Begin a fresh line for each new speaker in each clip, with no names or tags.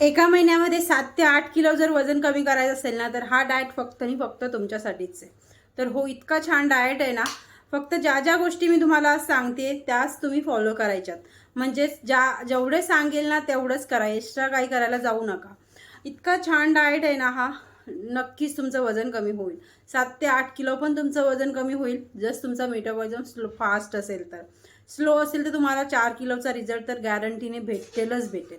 एका महिन्यामध्ये सात ते आठ किलो जर वजन कमी करायचं असेल ना तर हा डाएट फक्त आणि फक्त तुमच्यासाठीच आहे. तर हो इतका छान डाएट आहे ना फक्त ज्या ज्या गोष्टी मी तुम्हाला सांगते त्याच तुम्ही फॉलो करायच्यात. म्हणजेच ज्या जेवढे सांगेल ना तेवढंच करा. एक्स्ट्रा काही करायला जाऊ नका. इतका छान डाएट आहे ना हा नक्कीच तुमचं वजन कमी होईल. सात ते आठ किलो पण तुमचं वजन कमी होईल. जस्ट तुमचा मेटाबॉलिझम स्लो फास्ट असेल तर. स्लो असेल तर तुम्हाला चार किलोचा रिझल्ट तर गॅरंटीने भेटेलच भेटेल.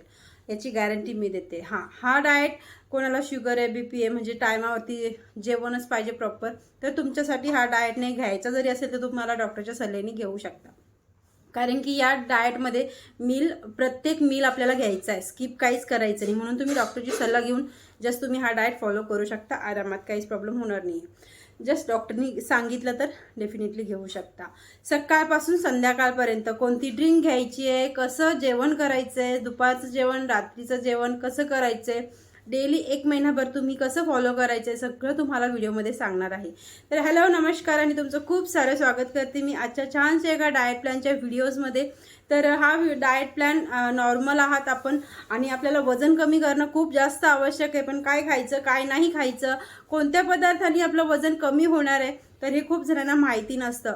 याची गॅरंटी मी देते. हां हा डाएट कोणाला शुगर आहे बी पी आहे म्हणजे टायमावरती जेवणच पाहिजे प्रॉपर तर तुमच्यासाठी हा डाएट नाही घ्यायचा. जरी असेल तर तुम्हाला डॉक्टरच्या सल्ल्याने घेऊ शकता. कारण की या डाएटमध्ये मील प्रत्येक मील आपल्याला घ्यायचा आहे. स्किप काहीच करायचं नाही. म्हणून तुम्ही डॉक्टरची सल्ला घेऊन जस्ट तुम्ही हा डाएट फॉलो करू शकता. आरामात काहीच प्रॉब्लेम होणार नाही. जस्ट डॉक्टरनी सांगितलं तर डेफिनेटली घेऊ शकता. सकाळपासून संध्याकाळपर्यंत कोणती ड्रिंक घ्यायची आहे कसं जेवण करायचं आहे दुपारचं जेवण रात्रीचं जेवण कसं करायचं आहे डेली एक महिनाभर तुम्ही कसं फॉलो करायचं आहे सगळं तुम्हाला व्हिडिओमध्ये सांगणार आहे. तर हॅलो नमस्कार आणि तुमचं खूप सारं स्वागत करते मी आजच्या छानशा एका डाएट प्लॅनच्या व्हिडिओजमध्ये तर हा डाएट प्लॅन नॉर्मल आहात आपण. आणि आपल्याला वजन कमी करणं खूप जास्त आवश्यक आहे. पण काय खायचं काय नाही खायचं कोणत्या पदार्थाने आपलं वजन कमी होणार आहे तर हे खूप जणांना माहिती नसतं.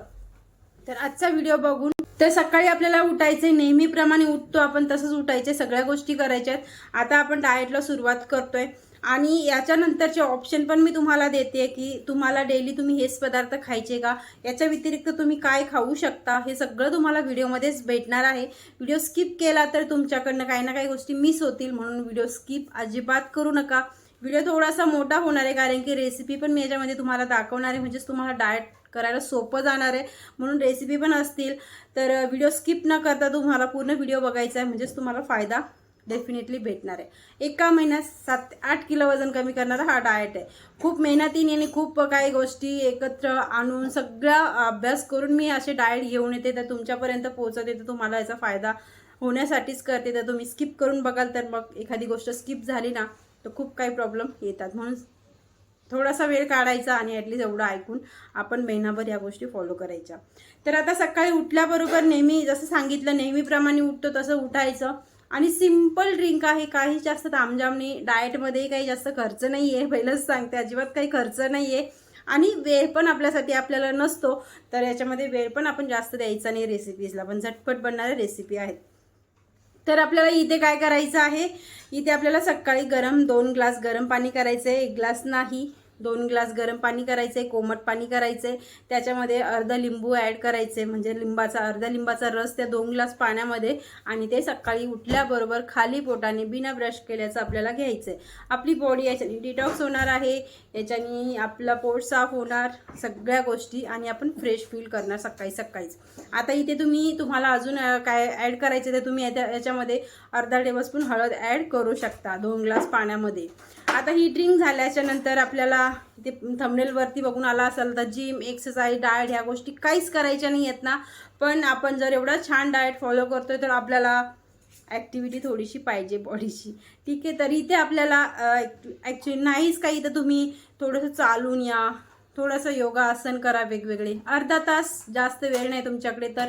तर आजचा व्हिडिओ बघून तर सकाळी आपल्याला उठायचे नेहमीप्रमाणे उठतो आपण तसंच उठायचे सगळ्या गोष्टी करायच्या आहेत आता आपण डाएटला सुरुवात करतोय. आणि याच्यानंतरचे ऑप्शन पण मी तुम्हाला देते की तुम्हाला डेली तुम्ही हेच पदार्थ खायचे का? याच्या व्यतिरिक्त तुम्ही काय खाऊ शकता? हे सगळं तुम्हाला व्हिडिओमध्येच भेटणार आहे. व्हिडिओ स्किप केला तर तुमच्याकडनं काही ना काही गोष्टी मिस होतील म्हणून व्हिडिओ स्किप अजिबात करू नका. व्हिडिओ थोडासा मोठा होणार आहे कारण की रेसिपी पण मी याच्यामध्ये तुम्हाला दाखवणार आहे. म्हणजेच तुम्हाला डाएट करायला सोपं जाणार आहे. म्हणून रेसिपी पण असतील. तर व्हिडिओ स्किप न करता तुम्हाला पूर्ण व्हिडिओ बघायचा आहे. म्हणजेच तुम्हाला फायदा डेफिनेटली भेटणार आहे. एका महिन्यात सात ते आठ किलो वजन कमी करणारा हा डाएट आहे. खूप मेहनतीने आणि खूप काही गोष्टी एकत्र आणून सगळा अभ्यास करून मी असे डाएट घेऊन येते तर तुमच्यापर्यंत पोहोचवते तर तुम्हाला याचा फायदा होण्यासाठीच करते. तर तुम्ही स्किप करून बघाल तर मग एखादी गोष्ट स्किप झाली ना तर खूप काही प्रॉब्लेम येतात. म्हणून थोडासा वेळ काढायचा आणि ॲटलीस्ट एवढं ऐकून आपण महिनाभर या गोष्टी फॉलो करायच्या. तर आता सकाळी उठल्याबरोबर नेहमी जसं सांगितलं नेहमीप्रमाणे उठतो तसं उठायचं. आणि सिंपल ड्रिंक आहे काही जास्त तामजाम नाही डाएटमध्ये काही जास्त खर्च नाही आहे पहिलंच सांगते अजिबात काही खर्च नाही आहे आणि वेळ पण आपल्यासाठी आपल्याला नसतो तर याच्यामध्ये वेळ पण आपण जास्त द्यायचा नाही रेसिपीजला पण झटपट बनणाऱ्या रेसिपी आहेत. तर आपल्याला इथे काय करायचं आहे? इथे आपल्याला सकाळी गरम दोन ग्लास गरम पाणी करायचं आहे एक ग्लास नाही. दोन ग्लास गरम पाणी करायचं आहे कोमट पाणी करायचं आहे त्याच्यामध्ये अर्ध लिंबू ॲड करायचे आहे म्हणजे लिंबाचा अर्धा लिंबाचा रस त्या दोन ग्लास पाण्यामध्ये आणि ते सकाळी उठल्याबरोबर खाली पोटाने बिना ब्रश केल्याचं आपल्याला घ्यायचं आहे आपली बॉडी याच्याने डिटॉक्स होणार आहे. याच्याने आपला पोट साफ होणार सगळ्या गोष्टी आणि आपण फ्रेश फील करणार सकाळी सकाळीच. आता इथे तुम्ही तुम्हाला अजून काय ॲड करायचे तर तुम्ही याच्या याच्यामध्ये अर्धा टेबलस्पून हळद ॲड करू शकता दोन ग्लास पाण्यामध्ये. आता ही ड्रिंक झाल्याच्यानंतर आपल्याला ते थंबनेलवरती बघून आला असेल तर जिम एक्सरसाइज डाएट ह्या गोष्टी काहीच करायच्या नाही आहेत ना. पण आपण जर एवढा छान डाएट फॉलो करतोय तर आपल्याला ॲक्टिव्हिटी थोडीशी पाहिजे बॉडीची ठीक आहे तर इथे आपल्याला ॲक्च्युली नाहीच काही तर तुम्ही थोडंसं चालून या. थोडंसं योगासन करा वेगवेगळे. अर्धा तास जास्त वेळ नाही तुमच्याकडे तर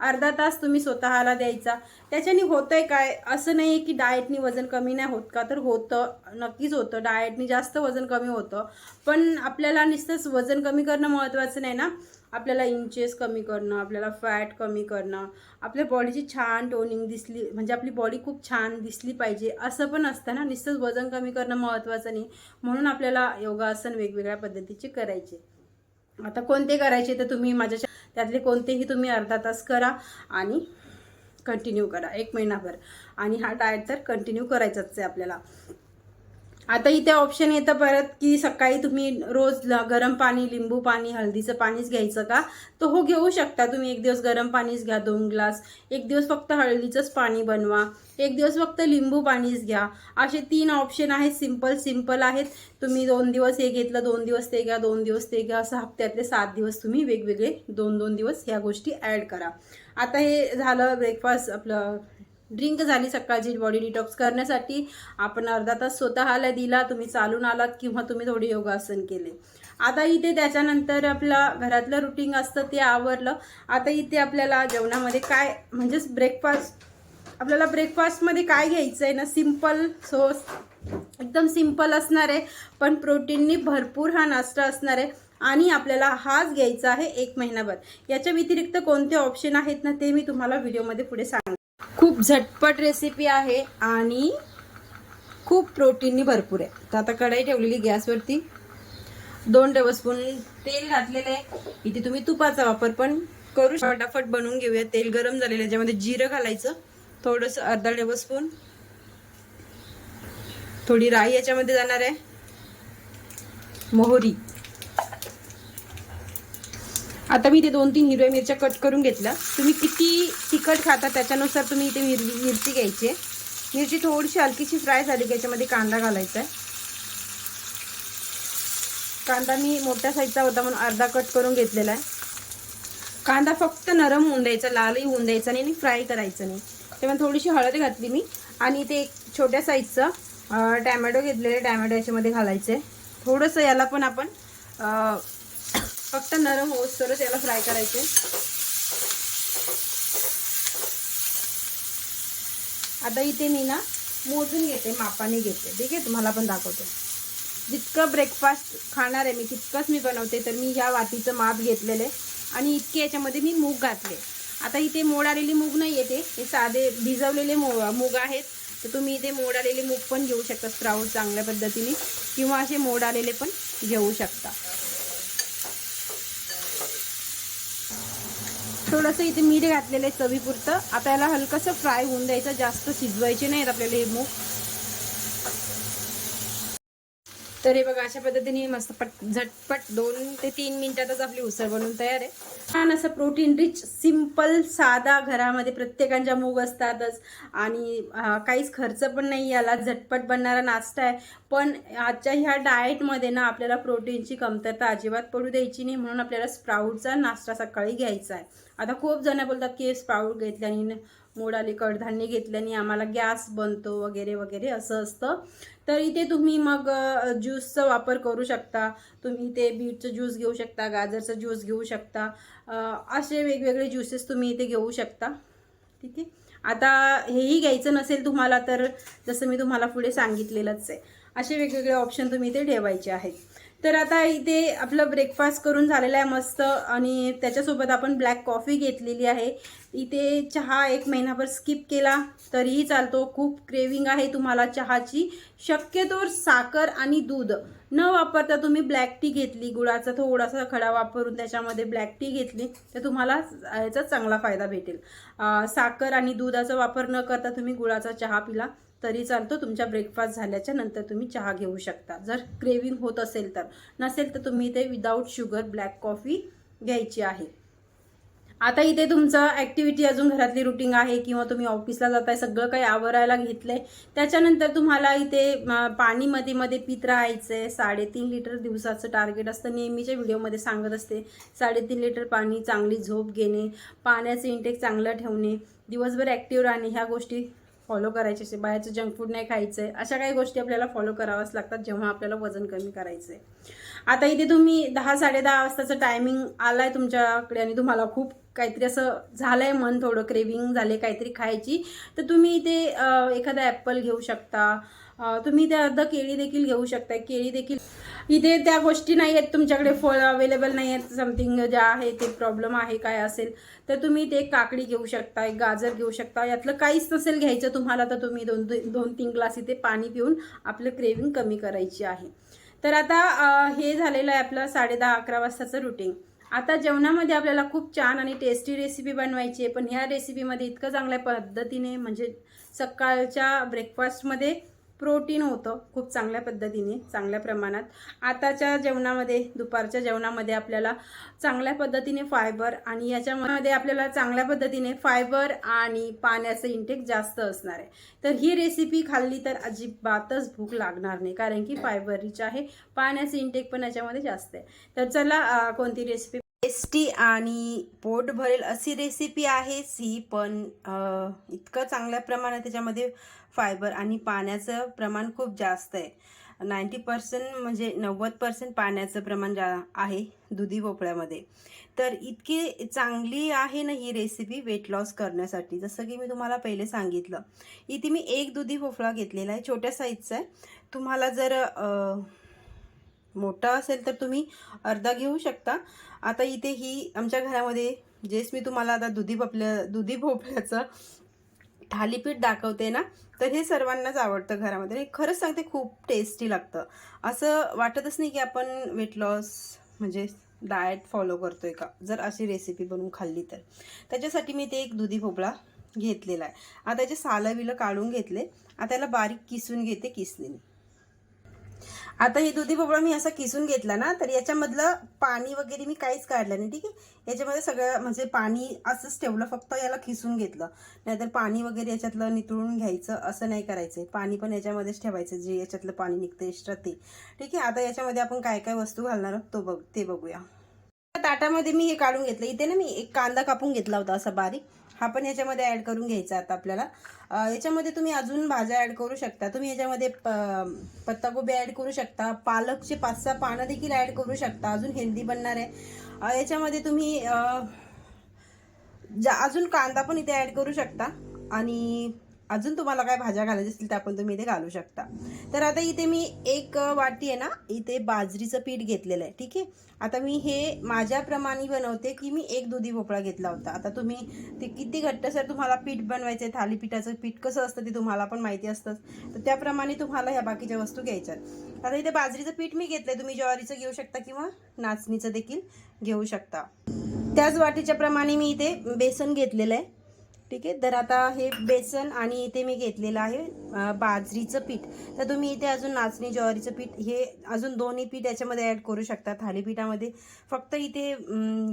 अर्धा तास तुम्ही स्वतःला द्यायचा. त्याच्याने होतं आहे काय असं नाही आहे की डाएटनी वजन कमी नाही होत का? तर होतं नक्कीच होतं. डाएटनी जास्त वजन कमी होतं. पण आपल्याला नुसतंच वजन कमी करणं महत्त्वाचं नाही ना? आपल्याला इंचेस कमी करणं आपल्याला फॅट कमी करणं आपल्या बॉडीची छान टोनिंग दिसली म्हणजे आपली बॉडी खूप छान दिसली पाहिजे असं पण असतं ना. नुसतंच वजन कमी करणं महत्त्वाचं नाही. म्हणून आपल्याला योगासन वेगवेगळ्या पद्धतीचे करायचे. आता कोणते करायचे तर तुम्ही माझ्या त्यातले कोणतेही तुम्ही अर्धा तास करा आणि कंटिन्यू करा. एक महिनाभर. आणि हा डाएट तर कंटिन्यू करायचाच आहे आपल्याला. आता इथे ऑप्शन येतं परत की सकाळी तुम्ही रोज गरम पाणी लिंबू पाणी हळदीचं पाणीच घ्यायचं का? तर हो घेऊ शकता. तुम्ही एक दिवस गरम पाणीच घ्या दोन ग्लास. एक दिवस फक्त हळदीचंच पाणी बनवा. एक दिवस फक्त लिंबू पाणीच घ्या. असे तीन ऑप्शन आहेत. सिंपल सिंपल आहेत. तुम्ही दोन दिवस हे घेतलं दोन दिवस ते घ्या दोन दिवस ते घ्या. असं हप्त्यातले सात दिवस तुम्ही वेगवेगळे दोन दोन दिवस ह्या गोष्टी ॲड करा. आता हे झालं ब्रेकफास्ट आपलं ड्रिंक झाली सकाळची बॉडी डिटॉक्स करण्यासाठी. आपण अर्धा तास स्वतःला दिला तुम्ही चालून आलात किंवा तुम्ही थोडे योगासन केले. आता इथे त्याच्यानंतर आपला घरातलं रुटीन असतं ते आवरलं. आता इथे आपल्याला जेवणामध्ये काय म्हणजेच ब्रेकफास्ट आपल्याला ब्रेकफास्टमध्ये काय घ्यायचं आहे ना सिंपल सो एकदम सिंपल असणार आहे पण प्रोटीननी भरपूर हा नाश्ता असणार आहे. आणि आपल्याला हाच घ्यायचा आहे एक महिनाभर. याच्या व्यतिरिक्त कोणते ऑप्शन आहेत ना ते मी तुम्हाला व्हिडिओमध्ये पुढे सांग खूप झटपट रेसिपी आहे आणि खूप प्रोटीननी भरपूर आहे. तर आता कढाई ठेवलेली गॅसवरती. दोन टेबलस्पून तेल घातलेलं आहे. इथे तुम्ही तुपाचा वापर पण करू फटाफट बनवून घेऊया तेल गरम झालेलं आहे. याच्यामध्ये जिरं घालायचं थोडंसं अर्धा टेबलस्पून थोडी राई याच्यामध्ये जाणार आहे. मोहरी. आता मी ते दोन तीन हिरव्या मिरच्या कट करून घेतल्या. तुम्ही किती तिखट खाता त्याच्यानुसार तुम्ही इथे मिर मिरची घ्यायची. आहे मिरची थोडीशी हलकीशी फ्राय झाली की याच्यामध्ये कांदा घालायचा आहे. कांदा मी मोठ्या साईजचा होता म्हणून अर्धा कट करून घेतलेला आहे. कांदा फक्त नरम होऊन द्यायचा लालही होऊन द्यायचा नाही आणि फ्राय करायचं नाही. तेव्हा थोडीशी हळद घातली मी आणि ते एक छोट्या साईजचं टॅमॅटो घेतलेले टॅमॅटो याच्यामध्ये घालायचं. आहे थोडंसं याला पण आपण फक्त नरम होस तरच याला फ्राय करायचे. आता इथे मी ना मोजून घेते मापाने घेते. ठीक आहे तुम्हाला पण दाखवते. जितकं ब्रेकफास्ट खाणार आहे मी तितकंच मी बनवते. तर मी ह्या वाटीचं माप घेतलेलं आहे आणि इतके याच्यामध्ये मी मूग घातले. आता इथे मोड आलेली मूग नाही येते हे साधे भिजवलेले मो मूग आहेत. तर तुम्ही इथे मोड आलेले मूग पण घेऊ शकता स्प्राऊट चांगल्या पद्धतीने. किंवा असे मोड आलेले पण घेऊ शकता. थोडंसं इथे मीठ घातलेलं आहे चवीपुरतं. आता याला हलकंसं फ्राय होऊन द्यायचं. जास्त शिजवायचे नाहीत आपल्याला हे मूग. तर हे बघा अशा पद्धतीने मस्त पट झटपट दोन ते तीन मिनिटातच आपली उसळ बनवून तयार आहे. छान असं प्रोटीन रिच सिंपल साधा घरामध्ये प्रत्येकांच्या मूग असतातच. आणि काहीच खर्च पण नाही याला झटपट बनणारा नाश्ता आहे. पण आजच्या ह्या डाएटमध्ये ना आपल्याला प्रोटीनची कमतरता अजिबात पडू द्यायची नाही म्हणून आपल्याला स्प्राऊटचा नाश्ता सकाळी घ्यायचा आहे. आता खूप जण बोलतात की स्प्राऊट घेतल्याने मोडाले कडधान्य घेतल्याने आम्हाला गॅस बनतो वगैरे वगैरे असं असतं. तर इथे तुम्ही मग ज्यूसचा वापर करू शकता. तुम्ही इथे बीटचं ज्यूस घेऊ शकता गाजरचं ज्यूस घेऊ शकता. असे वेगवेगळे ज्यूसेस तुम्ही इथे घेऊ शकता. ठीक आहे? आता हेही घ्यायचं नसेल तुम्हाला तर जसं मी तुम्हाला पुढे सांगितलेलंच आहे. असे वेगवेगळे ऑप्शन तुम्ही इथे ठेवायचे आहेत. तर आता इथे आपलं ब्रेकफास्ट करून झालेलं आहे मस्त. आणि त्याच्यासोबत आपण ब्लॅक कॉफी घेतलेली आहे. इथे चहा एक महिनाभर स्किप केला तरीही चालतो. खूप क्रेविंग आहे तुम्हाला चहाची. शक्यतोवर साखर आणि दूध. न वापरता तुम्ही ब्लॅक टी घेतली. गुळाचा थोडासा खडा वापरून त्याच्यामध्ये ब्लॅक टी घेतली तर तुम्हाला याचा चांगला फायदा भेटेल. साखर आणि दुधाचा वापर न करता तुम्ही गुळाचा चहा पिला. तरी चालतो तुमच्या ब्रेकफास्ट झाल्याच्यानंतर तुम्ही चहा घेऊ शकता. जर क्रेविंग होत असेल तर. नसेल तर तुम्ही ते विदाऊट शुगर ब्लॅक कॉफी घ्यायची आहे. आता इथे तुमचं ॲक्टिव्हिटी अजून घरातली रुटीन आहे किंवा तुम्ही ऑफिसला जाताय सगळं काही आवरायला घेतलंय. त्याच्यानंतर तुम्हाला इथे पाणी मध्ये मध्ये पित राहायचं आहे साडेतीन लिटर दिवसाचं टार्गेट असतं. नेहमीच्या व्हिडिओमध्ये सांगत असते साडेतीन लिटर पाणी चांगली झोप घेणे पाण्याचं इंटेक चांगलं ठेवणे दिवसभर ॲक्टिव्ह राहणे ह्या गोष्टी फॉलो करायचे असे बाहेरचं जंक फूड नाही खायचं आहे अशा काही गोष्टी आपल्याला फॉलो कराव्याच लागतात जेव्हा आपल्याला वजन कमी करायचं आहे आता इथे तुम्ही दहा साडे दहा वाजताचं टायमिंग आलाय तुमच्याकडे आणि तुम्हाला खूप काहीतरी असं झालं आहे मन थोडं क्रेविंग झाले काहीतरी खायची तर तुम्ही इथे एखादा ॲपल घेऊ शकता तुम्ही त्या अर्धा केळी देखील घेऊ शकता केळी देखील इथे त्या गोष्टी नाही आहेत तुमच्याकडे फळ अवेलेबल नाही आहेत समथिंग ज्या आहे ते प्रॉब्लेम आहे काय असेल तर तुम्ही ते काकडी घेऊ शकता एक गाजर घेऊ शकता यातलं काहीच नसेल घ्यायचं तुम्हाला तर तुम्ही दोन दोन तीन ग्लास इथे पाणी पिऊन आपलं क्रेविंग कमी करायची आहे. तर आता हे झालेलं आहे आपलं साडे दहा अकरा वाजताचं रुटीन आता जेवणामध्ये आपल्याला खूप छान आणि टेस्टी रेसिपी बनवायची आहे पण ह्या रेसिपीमध्ये इतकं चांगल्या पद्धतीने म्हणजे सकाळच्या ब्रेकफास्टमध्ये प्रोटीन होतं खूप चांगल्या पद्धतीने चांगल्या प्रमाणात. आताच्या जेवणामध्ये दुपारच्या जेवणामध्ये आपल्याला चांगल्या पद्धतीने फायबर आणि याच्यामध्ये आपल्याला चांगल्या पद्धतीने फायबर आणि पाण्याचं इंटेक जास्त असणार आहे. तर ही रेसिपी खाल्ली तर अजिबातच भूक लागणार नाही कारण की फायबर रिच आहे पाण्याचं इंटेक पण याच्यामध्ये जास्त आहे. तर चला कोणती रेसिपी टेस्टी आणि पोट भरेल अशी रेसिपी आहे. सी पण इतकं चांगल्या प्रमाणात त्याच्यामध्ये फायबर आणि पाण्याचं प्रमाण खूप जास्त आहे. नाईंटी पर्सेंट म्हणजे नव्वद पर्सेंट पाण्याचं प्रमाण जा आहे दुधी भोपळ्यामध्ये. तर इतकी चांगली आहे ना ही रेसिपी वेट लॉस करण्यासाठी. जसं की मी तुम्हाला पहिले सांगितलं इथे मी एक दुधी भोपळा घेतलेला आहे छोट्या साईजचा आहे. तुम्हाला जर मोठा असेल तर तुम्ही अर्धा घेऊ शकता. आता इथे ही आमच्या घरामध्ये जेच मी तुम्हाला आता दुधी भोपल्या दुधी भोपळ्याचं थालीपीठ दाखवते ना तर हे सर्वांनाच आवडतं घरामध्ये. आणि खरंच सांगते खूप टेस्टी लागतं. असं वाटतच नाही की आपण वेट लॉस म्हणजे डाएट फॉलो करतोय का? जर अशी रेसिपी बनवून खाल्ली तर. त्याच्यासाठी मी ते एक दुधी भोपळा घेतलेला आहे. आता त्याचे सालं विलं काढून घेतले. आता त्याला बारीक किसून घेते किसणीने आता हे दुधी भोपळा मी असा किसून घेतला ना तर याच्यामधलं पाणी वगैरे मी काहीच काढलं नाही ठीक आहे? याच्यामध्ये सगळं म्हणजे पाणी असंच ठेवलं फक्त याला किसून घेतलं. नाहीतर पाणी वगैरे याच्यातलं नितळून घ्यायचं असं नाही करायचं. पाणी पण याच्यामध्येच ठेवायचं जे याच्यातलं पाणी निघतं एक्स्ट्रा ते. ठीक आहे? आता याच्यामध्ये आपण काय काय वस्तू घालणार आहोत तो बघ ते बघूया. ताटामध्ये मी हे काढून घेतलं. इथे ना मी एक कांदा कापून घेतला होता असा बारीक. हा पण याच्यामध्ये ॲड करून घ्यायचा आता आपल्याला. याच्यामध्ये तुम्ही अजून भाज्या ॲड करू शकता. तुम्ही याच्यामध्ये प पत्तागोबी ॲड करू शकता. पालकचे पाच सहा पानं देखील ॲड करू शकता. अजून हेल्दी बनणार आहे. याच्यामध्ये तुम्ही जा अजून कांदा पण इथे ॲड करू शकता. आणि अजून तुम्हाला काय भाज्या घालायच्या असतील त्या पण तुम्ही इथे घालू शकता. तर आता इथे मी एक वाटी आहे ना इथे बाजरीचं पीठ घेतलेलं आहे ठीक आहे? आता मी हे माझ्याप्रमाणे बनवते की मी एक दुधी भोपळा घेतला होता. आता तुम्ही ते किती घट्टसर तुम्हाला पीठ बनवायचं आहे थालीपीठाचं पीठ कसं असतं ते तुम्हाला पण माहिती असतं. तर त्याप्रमाणे तुम्हाला ह्या बाकीच्या वस्तू घ्यायच्यात. आता इथे बाजरीचं पीठ मी घेतलं तुम्ही ज्वारीचं घेऊ शकता किंवा नाचणीचं देखील घेऊ शकता. त्याच वाटीच्या प्रमाणे मी इथे बेसन घेतलेलं आहे. ठीक आहे. तर आता हे बेसन आणि इथे मी घेतलेलं आहे बाजरीचं पीठ. तर तुम्ही इथे अजून नाचणी ज्वारीचं पीठ हे अजून दोन्ही पीठ याच्यामध्ये ॲड करू शकता थालीपीठामध्ये. फक्त इथे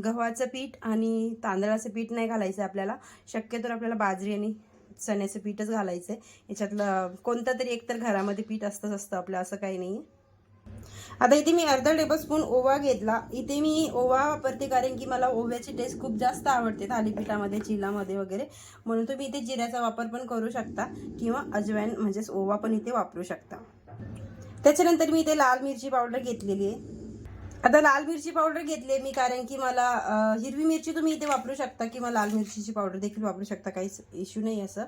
गव्हाचं पीठ आणि तांदळाचं पीठ नाही घालायचं आपल्याला. शक्यतो आपल्याला बाजरी आणि चण्याचं पीठच घालायचं आहे याच्यातलं कोणतं तरी एकतर घरामध्ये पीठ असतंच असतं आपलं असं काही नाही आहे आता इथे मी अर्धा टेबलस्पून ओवा घेतला. इथे मी ओवा वापरते कारण की मला ओव्याची टेस्ट खूप जास्त आवडते थालीपीठामध्ये चिलामध्ये वगैरे. म्हणून तुम्ही इथे जिऱ्याचा वापर पण करू शकता किंवा अजवाईन म्हणजेच ओवा पण इथे वापरू शकता. त्याच्यानंतर मी इथे लाल मिरची पावडर घेतलेली आहे. आता लाल मिरची पावडर घेतली आहे मी कारण की मला हिरवी मिरची तुम्ही इथे वापरू शकता किंवा लाल मिरचीची पावडर देखील वापरू शकता. काहीच इश्यू नाही असं.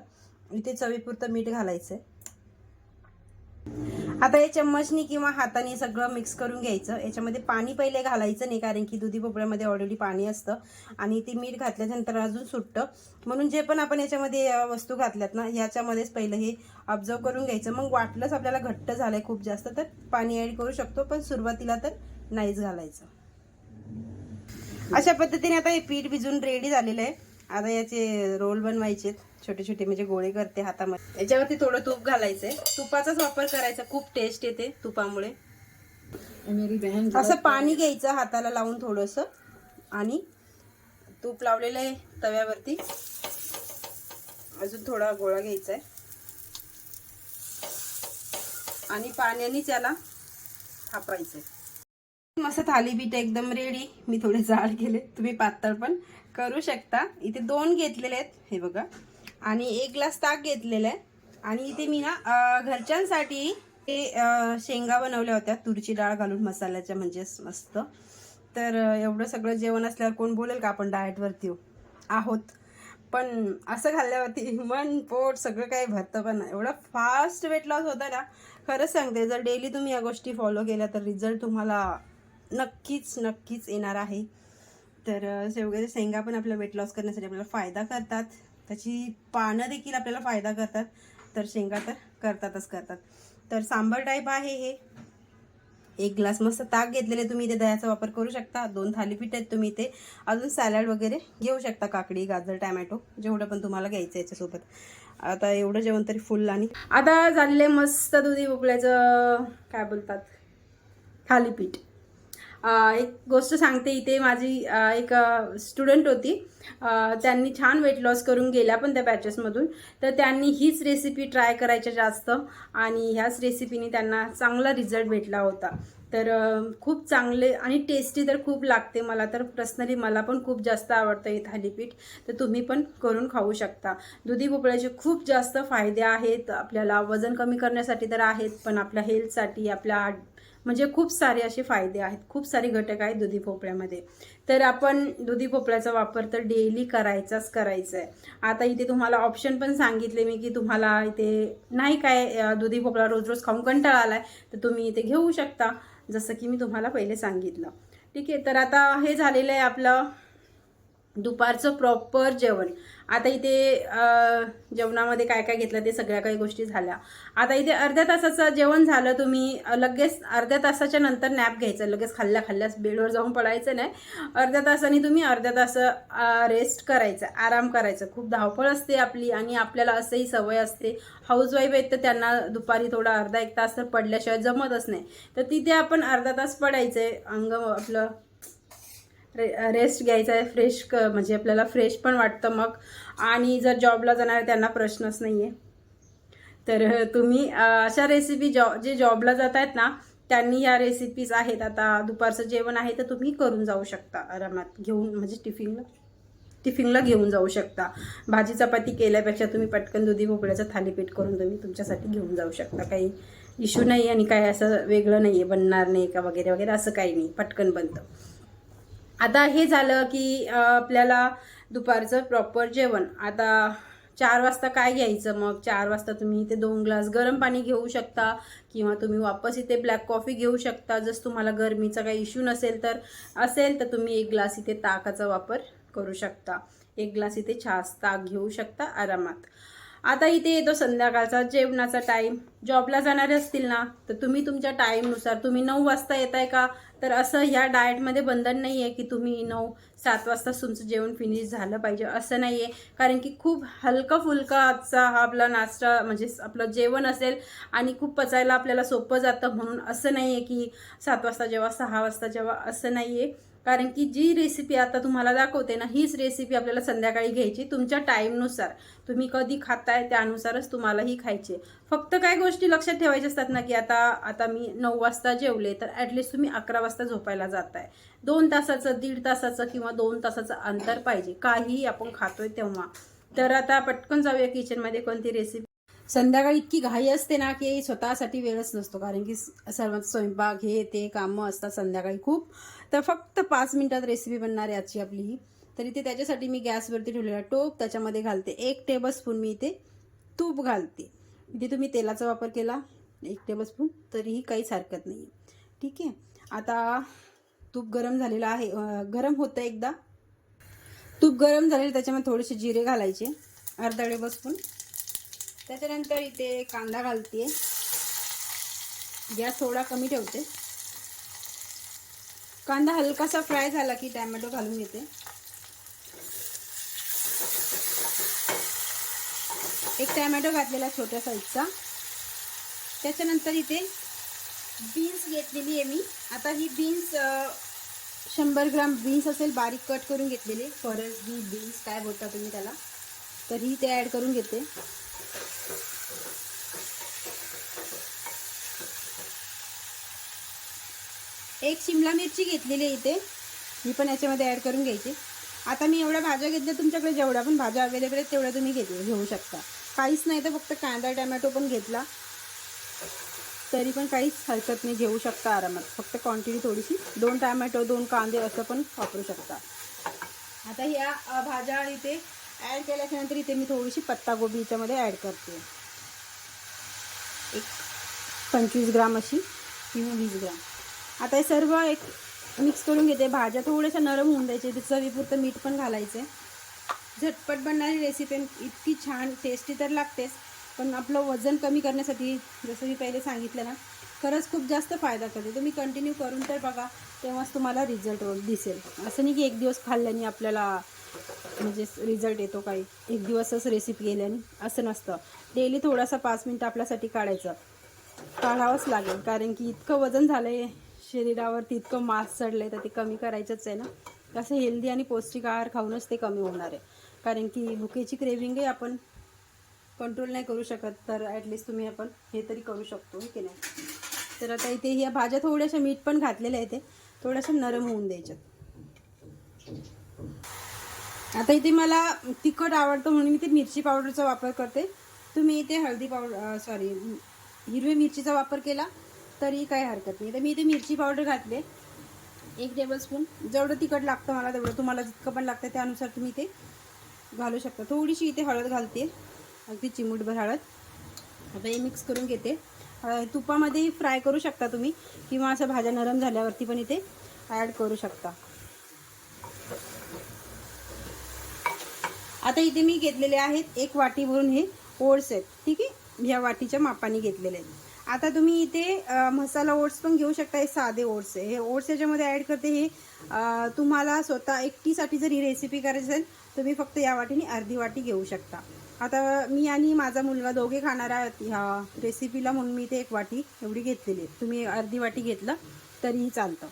इथे चवीपुरतं मीठ घालायचं आहे आता हे चम्मचनी किंवा हाताने सगळं मिक्स करून घ्यायचं. याच्यामध्ये पाणी पहिले घालायचं नाही कारण की दुधी भोपळ्यामध्ये ऑलरेडी पाणी असतं. आणि ते मीठ घातल्याच्यानंतर अजून सुटतं म्हणून जे पण आपण याच्यामध्ये वस्तू घातल्यात ना याच्यामध्येच पहिलं हे ऑब्झर्व करून घ्यायचं. मग वाटलंच आपल्याला घट्ट झालंय खूप जास्त तर पाणी ॲड करू शकतो पण सुरुवातीला तर नाहीच घालायचं. अशा पद्धतीने आता हे पीठ भिजून रेडी झालेलं आहे. आता याचे रोल बनवायचे छोटे छोटे म्हणजे गोळे करते हातामध्ये. याच्यावरती थोडं तूप घालायचंय. तुपाचाच वापर करायचा. खूप टेस्ट येते तुपामुळे. असं पाणी घ्यायचं हाताला लावून थोडंसं. आणि तूप लावलेलं आहे तव्यावरती. अजून थोडा गोळा घ्यायचा आहे आणि पाण्यानेच याला थापायचं आहे मस्त थालीपीठ एकदम रेडी मी थोडे जाड केले. तुम्ही पातळ पण. करू शकता. इथे दोन घेतलेले आहेत हे बघा. आणि एक ग्लास ताक घेतलेलं आहे. आणि इथे मी ना घरच्यांसाठी ते शेंगा बनवल्या होत्या. तुरीची डाळ घालून मसाल्याच्या म्हणजे मस्त. तर एवढं सगळं जेवण असल्यावर कोण बोलेल का आपण डाएटवरती आहोत. पण असं खाल्ल्यावरती मन पोट सगळं काही भरतं पण एवढं फास्ट वेट लॉस होता ना. खरंच सांगते जर डेली तुम्ही या गोष्टी फॉलो केल्या तर रिझल्ट तुम्हाला नक्कीच नक्कीच येणार आहे. तर अ, शेवग्याच्या शेंगा पण आपल्या वेट लॉस करण्यासाठी आपल्याला फायदा करतात. त्याची पानं देखील आपल्याला फायदा करतात. तर शेंगा तर करतातच करतात. तर सांबर टाईप आहे हे. एक ग्लास मस्त ताक घेतलेले तुम्ही इथे. दह्याचा वापर करू शकता. दोन थालीपीठ आहेत तुम्ही इथे. अजून सॅलड वगैरे घेऊ शकता. काकडी गाजर टॅमॅटो जेवढं पण तुम्हाला घ्यायचं याच्यासोबत. आता एवढं जेवण तरी फुल आणि आता झालेले मस्त दुधी भोपळ्याचं काय बोलतात थालीपीठ. एक गोष्ट सांगते इथे माझी एक स्टुडंट होती. त्यांनी छान वेट लॉस करून गेल्या पण त्या बॅचेसमधून तर त्यांनी हीच रेसिपी ट्राय करायच्या जास्त आणि ह्याच रेसिपीने त्यांना चांगला रिझल्ट भेटला होता. तर खूप चांगले आणि टेस्टी तर खूप लागते मला तर पर्सनली मला पण खूप जास्त आवडतं हे थालीपीठ तर तुम्ही पण करून खाऊ शकता. दुधी भोपळ्याचे खूप जास्त फायदे आहेत. आपल्याला वजन कमी करण्यासाठी तर आहेत पण आपल्या हेल्थसाठी आपल्या म्हणजे खूप सारे असे फायदे आहेत. खूप सारे घटक आहेत दुधी भोपळ्यामध्ये. तर आपण दुधी भोपळ्याचा वापर तर डेली करायचाच करायचा आहे आता इथे तुम्हाला ऑप्शन पण सांगितले मी की तुम्हाला इथे नाही काय दुधी भोपळा रोज रोज खाऊन कंटाळा आहे तर तुम्ही इथे घेऊ शकता. जसं की मी तुम्हाला पहिले सांगितलं. ठीक आहे तर आता हे झालेलं आहे आपलं दुपारचं प्रॉपर जेवण. आता इथे जेवणामध्ये काय काय घेतलं ते सगळ्या काही गोष्टी झाल्या. आता इथे अर्ध्या तासाचं जेवण झालं तुम्ही लगेच अर्ध्या तासाच्या नंतर नॅप घ्यायचं. लगेच खाल्ल्या खाल्ल्यास बेडवर जाऊन पडायचं नाही. अर्ध्या तासाने तुम्ही अर्ध्या तास रेस्ट करायचं आराम करायचं. खूप धावपळ असते आपली आणि आपल्याला असंही सवय असते. हाऊसवाईफ आहेत तर त्यांना दुपारी थोडा अर्धा एक तास तर पडल्याशिवाय जमतच नाही. तर तिथे आपण अर्धा तास पडायचं आहे अंग आपलं रे रेस्ट घ्यायचा आहे फ्रेश क म्हणजे आपल्याला फ्रेश पण वाटतं मग. आणि जर जॉबला जाणार त्यांना प्रश्नच नाही आहे तर तुम्ही अशा रेसिपी जॉ जे जॉबला जात आहेत ना त्यांनी या रेसिपीज आहेत. आता दुपारचं जेवण आहे तर तुम्ही करून जाऊ शकता आरामात. घेऊन म्हणजे टिफिनला टिफिनला घेऊन जाऊ शकता. भाजी चपाती केल्यापेक्षा तुम्ही पटकन दुधी भोपळ्याचं थालीपीठ करून तुम्ही तुमच्यासाठी घेऊन जाऊ शकता. काही इश्यू नाही आणि काही असं वेगळं नाही आहे बनणार नाही का वगैरे वगैरे असं काही नाही. पटकन बनतं. आता हे झालं की आपल्याला दुपारचं प्रॉपर जेवण. आता चार वाजता काय घ्यायचं? मग चार वाजता तुम्ही इथे दोन ग्लास गरम पाणी घेऊ शकता किंवा तुम्ही वापस इथे ब्लॅक कॉफी घेऊ शकता. जस तुम्हाला गरमीचा काही इश्यू नसेल तर असेल तर तुम्ही एक ग्लास इथे ताकाचा वापर करू शकता. एक ग्लास इथे छास ताक घेऊ शकता आरामात. आता इथे येतो संध्याकाळचा जेवणाचा टाईम जॉबला जाणारे असतील ना तर तुम्ही तुमच्या टाईमनुसार तुम्ही नऊ वाजता येताय का? तर असं ह्या डाएटमध्ये बंधन नाही आहे की तुम्ही नऊ सात वाजता तुमचं जेवण फिनिश झालं पाहिजे. असं नाही आहे. कारण की खूप हलका फुलका आजचा हा आपला नाश्ता म्हणजे आपलं जेवण असेल आणि खूप पचायला आपल्याला सोपं जातं म्हणून असं नाही आहे की सात वाजता जेव्हा सहा वाजता जेव्हा असं नाही आहे. कारण की जी रेसिपी आता तुम्हाला दाखवते ना हीच रेसिपी आपल्याला संध्याकाळी घ्यायची तुमच्या टाईमनुसार तुम्ही कधी खाताय त्यानुसारच तुम्हाला ही खायची फक्त काय गोष्टी लक्षात ठेवायच्या असतात ना की आता आता मी नऊ वाजता जेवले तर ॲटलिस्ट तुम्ही अकरा वाजता झोपायला जाताय. दोन तासाचं दीड तासाचं किंवा दोन तासाचं अंतर पाहिजे. काहीही आपण खातोय तेव्हा. तर आता पटकन जाऊया किचनमध्ये कोणती रेसिपी संध्याकाळी इतकी घाई असते ना की स्वतःसाठी वेळच नसतो. कारण की सर्वांचा स्वयंपाक हे ते कामं असतात संध्याकाळी खूप. तर फक्त पाच मिनिटात रेसिपी बनणार आहे आजची आपली ही. तर इथे त्याच्यासाठी मी गॅसवरती ठेवलेला टोप त्याच्यामध्ये घालते एक टेबलस्पून मी इथे तूप घालते. इथे तुम्ही तेलाचा वापर केला एक टेबलस्पून तरीही काहीच हरकत नाही ठीक आहे? आता तूप गरम झालेलं आहे. गरम होतं एकदा. तूप गरम झालेलं त्याच्यामध्ये थोडेसे जिरे घालायचे. अर्धा टेबलस्पून. त्याच्यानंतर इथे कांदा घालते गॅस थोडा कमी ठेवते. कांदा हलकासा फ्राय झाला की टॅमॅटो घालून घेते. एक टॅमॅटो घातलेला छोट्या साईजचा. त्याच्यानंतर इथे बीन्स घेतलेली आहे मी. आता ही बीन्स शंभर ग्राम बीन्स असेल बारीक कट करून घेतलेले. फरसबी बीन्स काय बोलता तुम्ही त्याला. तर ही ते ॲड करून घेते. एक शिमला मिरची घेतलेली आहे इथे. ही पण याच्यामध्ये ॲड करून घ्यायची. आता मी एवढ्या भाज्या घेतल्या तुमच्याकडे जेवढ्या पण भाज्या अवेलेबल आहेत तेवढ्या तुम्ही घेतले घेऊ शकता. काहीच नाही तर फक्त कांदा टमॅटो पण घेतला. तरी पण काहीच हरकत नाही घेऊ शकता आरामात. फक्त क्वांटिटी थोडीशी. दोन टॅमॅटो दोन कांदे असं पण वापरू शकता. आता ह्या भाज्या इथे ॲड केल्याच्यानंतर इथे मी थोडीशी पत्तागोबी याच्यामध्ये ॲड करते. एक पंचवीस ग्राम अशी किंवा वीस ग्राम. आता हे सर्व एक मिक्स करून घेते. भाज्या थोड्याशा नरम होऊन द्यायचे. चवीपुरतं मीठ पण घालायचं. झटपट बनणारी रेसिपी इतकी छान टेस्टी तर लागतेच. पण आपलं वजन कमी करण्यासाठी जसं मी पहिले सांगितलं ना खरंच खूप जास्त फायदा करते. तुम्ही कंटिन्यू करून तर बघा तेव्हाच तुम्हाला रिझल्ट दिसेल. असं नाही की एक दिवस खाल्ल्याने आपल्याला म्हणजे रिझल्ट येतो काही. एक दिवसच रेसिपी गेल्याने असं नसतं. डेली थोडासा पाच मिनटं आपल्यासाठी काढायचं. काढावंच लागेल कारण की इतकं वजन झालं आहे शरीरावरती इतकं मास चढलं आहे तर ते कमी करायचंच आहे ना. असं हेल्दी आणि पौष्टिक आहार खाऊनच ते कमी होणार आहे. कारण की भुकेची क्रेविंगही आपण कंट्रोल नाही करू शकत तर ॲटलिस्ट तुम्ही आपण हे तरी करू शकतो की नाही? तर आता इथे ह्या भाज्या थोड्याशा मीठ पण घातलेल्या आहेत ते. थोड्याशा नरम होऊन द्यायच्यात. आता इथे मला तिखट आवडतं म्हणून मी ते मिरची पावडरचा वापर करते. तुम्ही इथे हळदी पावडर सॉरी हिरवी मिरचीचा वापर केला. तरी काही हरकत नाही. तर मी इथे मिरची पावडर घातले. एक टेबलस्पून जेवढं तिखट लागतं मला तेवढं. तुम्हाला जितकं पण लागतं त्यानुसार तुम्ही ते घालू शकता. थोडीशी इथे हळद घालते. अगदी चिमूटभर हळद. आता हे मिक्स करून घेते. तुपामध्ये फ्राय करू शकता तुम्ही. किंवा असं भाज्या नरम झाल्यावरती पण इथे ॲड करू शकता. आता इथे मी घेतलेले आहेत एक वाटी भरून हे ओट्स आहेत. ठीक आहे? ह्या वाटीच्या मापाने घेतलेले आहेत. आता तुम्ही इथे मसाला ओट्स पण घेऊ शकता हे साधे ओट्स आहे. हे ओट्स याच्यामध्ये ॲड करते हे तुम्हाला स्वतः एकटीसाठी जर ही रेसिपी करायची असेल तुम्ही फक्त या वाटीने अर्धी वाटी घेऊ शकता. आता मी आणि माझा मुलगा दोघे खाणार आहोत ह्या रेसिपीला म्हणून मी इथे एक वाटी एवढी घेतलेली आहे. तुम्ही अर्धी वाटी घेतलं तरीही चालतं.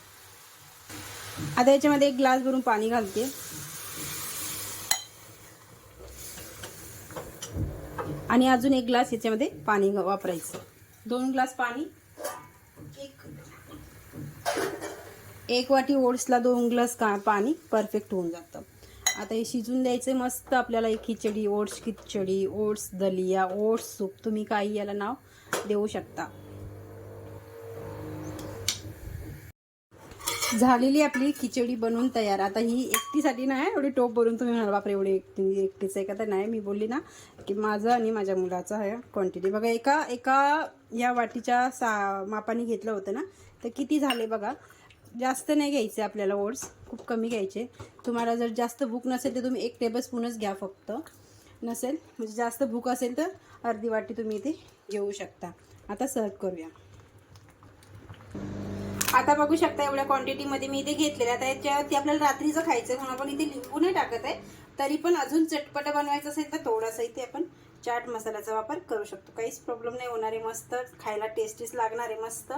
आता याच्यामध्ये एक ग्लास भरून पाणी घालते. आणि अजून एक ग्लास याच्यामध्ये पाणी वापरायचं. दोन ग्लास पाणी. एक. एक वाटी ओट्सला दोन ग्लास का पाणी परफेक्ट होऊन जातं. आता हे शिजून द्यायचं मस्त आपल्याला एक khichdi oats khichdi oats dalia oats soup तुम्ही काही याला नाव देऊ शकता. झालेली आपली खिचडी बनवून तयार. आता ही एकटीसाठी नाही एवढी टोप भरून तुम्ही म्हणाल बापरे एवढी एकटी एकटीच आहे का? तर नाही मी बोलली ना की माझं आणि माझ्या मुलाचं आहे क्वांटिटी बघा एका एका या वाटीच्या सा मापाने घेतलं होतं ना तर किती झाले बघा? जास्त नाही घ्यायचे आपल्याला ओट्स खूप कमी घ्यायचे. तुम्हाला जर जास्त भूक नसेल तर तुम्ही एक टेबलस्पूनच घ्या फक्त. नसेल म्हणजे जास्त भूक असेल तर अर्धी वाटी तुम्ही इथे घेऊ शकता. आता सर्व करूया. आता बघू शकता एवढ्या क्वांटिटीमध्ये मी इथे घेतलेले आता याच्यावरती आपल्याला रात्रीचं खायचं म्हणून आपण इथे लिंबू नाही टाकत आहे. तरी पण अजून चटपट बनवायचं असेल तर थोडासा इथे आपण चाट मसाल्याचा वापर करू शकतो. काहीच प्रॉब्लेम नाही होणार आहे मस्त खायला टेस्टीच लागणार आहे मस्त.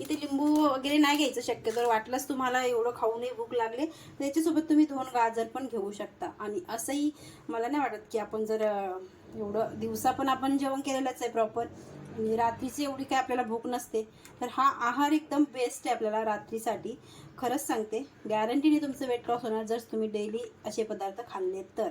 इथे लिंबू वगैरे नाही घ्यायचं शक्य जर वाटलंच तुम्हाला एवढं खाऊनही भूक लागले तर याच्यासोबत तुम्ही दोन गाजर पण घेऊ शकता. आणि असंही मला नाही वाटत की आपण जर एवढं दिवसा पण आपण जेवण केलेलंच आहे प्रॉपर आणि रात्रीची एवढी काय आपल्याला भूक नसते तर हा आहार एकदम बेस्ट आहे आपल्याला रात्रीसाठी. खरंच सांगते गॅरंटीने तुमचं वेट लॉस होणार जर तुम्ही डेली असे पदार्थ खाल्ले तर.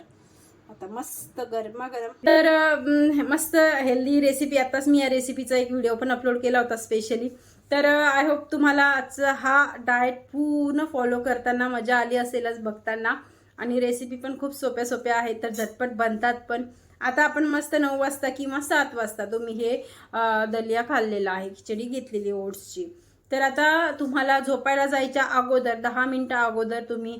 आता मस्त गरमागरम. तर मस्त हेल्दी रेसिपी आताच मी या रेसिपीचा एक व्हिडिओ पण अपलोड केला होता स्पेशली तर आय होप तुम्हाला आजचा हा डाएट पूर्ण फॉलो करताना मजा आली असेलच बघताना. आणि रेसिपी पण खूप सोप्या सोप्या आहेत तर झटपट बनतात पण. आता आपण मस्त नऊ वाजता किंवा सात वाजता तुम्ही हे दलिया खाल्लेला आहे खिचडी घेतलेली ओट्सची. तर आता तुम्हाला झोपायला जायच्या अगोदर दहा मिनटं अगोदर तुम्ही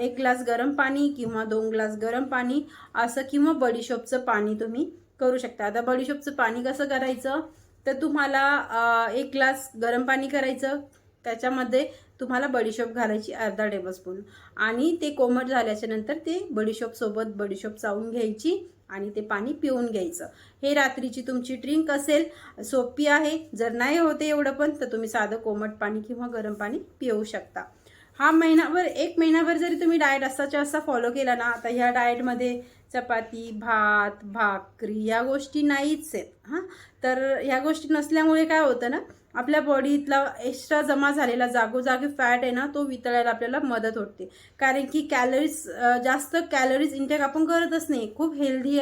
एक ग्लास गरम पाणी किंवा दोन ग्लास गरम पाणी असं किंवा बडीशोपचं पाणी तुम्ही करू शकता. आता बडीशोपचं पाणी कसं करायचं? तर तुम्हाला एक ग्लास गरम पाणी करायचं. त्याच्यामध्ये तुम्हाला बडीशोप घालायची अर्धा टेबलस्पून आणि ते कोमट झाल्याच्यानंतर ते बडीशोपसोबत बडीशोप चावून घ्यायची. आणि ते पाणी पिऊन घ्यायचं. हे रात्रीची तुमची ड्रिंक असेल सोपी आहे. जर नाही होते एवढं पण तर तुम्ही साधं कोमट पाणी किंवा गरम पाणी पिऊ शकता. हा महिनाभर एक महिनाभर जरी तुम्ही डाएट असाच्या असा फॉलो केला ना आता ह्या डाएटमध्ये चपाती भात भाकरी या गोष्टी नाहीच आहेत. हां? तर ह्या गोष्टी नसल्यामुळे काय होतं ना आपल्या बॉडीतला एक्स्ट्रा जमा झालेला जागोजागी फॅट आहे ना तो वितळायला आपल्याला मदत होते. कारण की कॅलरीज जास्त कॅलरीज इंटेक आपण करतच नाही. खूप healthy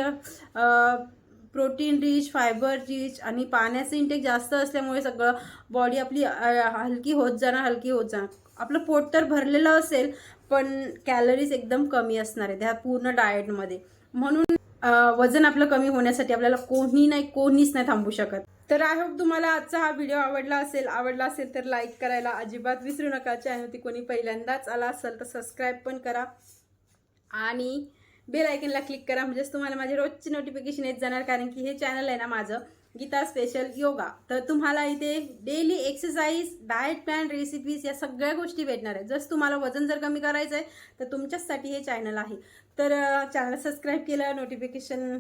protein rich fibre rich आणि पाण्याचं इंटेक जास्त असल्यामुळे सगळं बॉडी आपली हलकी होत जाणार हलकी होत जाणार. आपलं पोट तर भरलेलं असेल पण कॅलरीज एकदम कमी असणार आहे. त्या पूर्ण डाएटमध्ये म्हणून वजन आपलं कमी होण्यासाठी आपल्याला कोणी नाही कोणीच नाही थांबू शकत. तर आय होप तुम्हाला आजचा हा व्हिडिओ आवडला असेल आवडला असेल तर लाईक करायला अजिबात विसरू नका. चॅनलती कोणी पहिल्यांदाच आला असेल तर सबस्क्राईब पण करा. आणि बेल आयकनला क्लिक करा. म्हणजेच तुम्हाला माझे रोजचे नोटिफिकेशन येत जाणार कारण की हे चॅनल आहे ना माझं. गीता स्पेशल योगा. तर तुम्हाला इथे daily exercise diet plan recipes या सगळ्या गोष्टी भेटणार आहेत. जसं तुम्हाला वजन जर कमी करायचं आहे तर तुमच्याचसाठी हे चॅनल आहे. तर चॅनल सबस्क्राईब केलं नोटिफिकेशन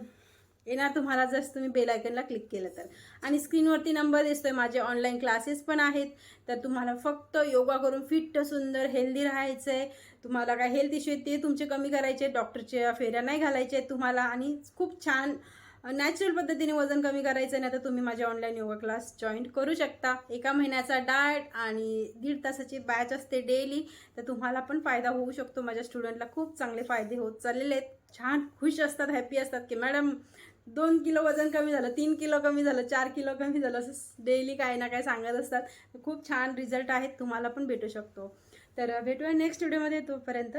येणार तुम्हाला जर तुम्ही बेल आयकनला क्लिक केलं तर. आणि स्क्रीनवरती नंबर दिसतोय. माझे ऑनलाईन क्लासेस पण आहेत. तर तुम्हाला फक्त योगा करून फिट सुंदर हेल्दी राहायचं आहे तुम्हाला काय हेल्थ इश्यू आहेत ते तुमचे कमी करायचे. डॉक्टरच्या फेऱ्या नाही घालायचे आहेत तुम्हाला. आणि खूप छान नॅचरल पद्धतीने वजन कमी करायचं नाही तर तुम्ही माझ्या ऑनलाईन योगा क्लास जॉईन करू शकता. एका महिन्याचा डाएट आणि दीड तासाची बॅच असते डेली तर तुम्हाला पण फायदा होऊ शकतो. माझ्या स्टुडंटला खूप चांगले फायदे होत चाललेले आहेत. छान खुश असतात हॅपी असतात की मॅडम दोन किलो वजन कमी झालं तीन किलो कमी झालं चार किलो कमी झालं. असं डेली काही ना काय सांगत असतात. खूप छान रिझल्ट आहेत. तुम्हाला पण भेटू शकतो. तर भेटूया नेक्स्ट व्हिडिओमध्ये तोपर्यंत.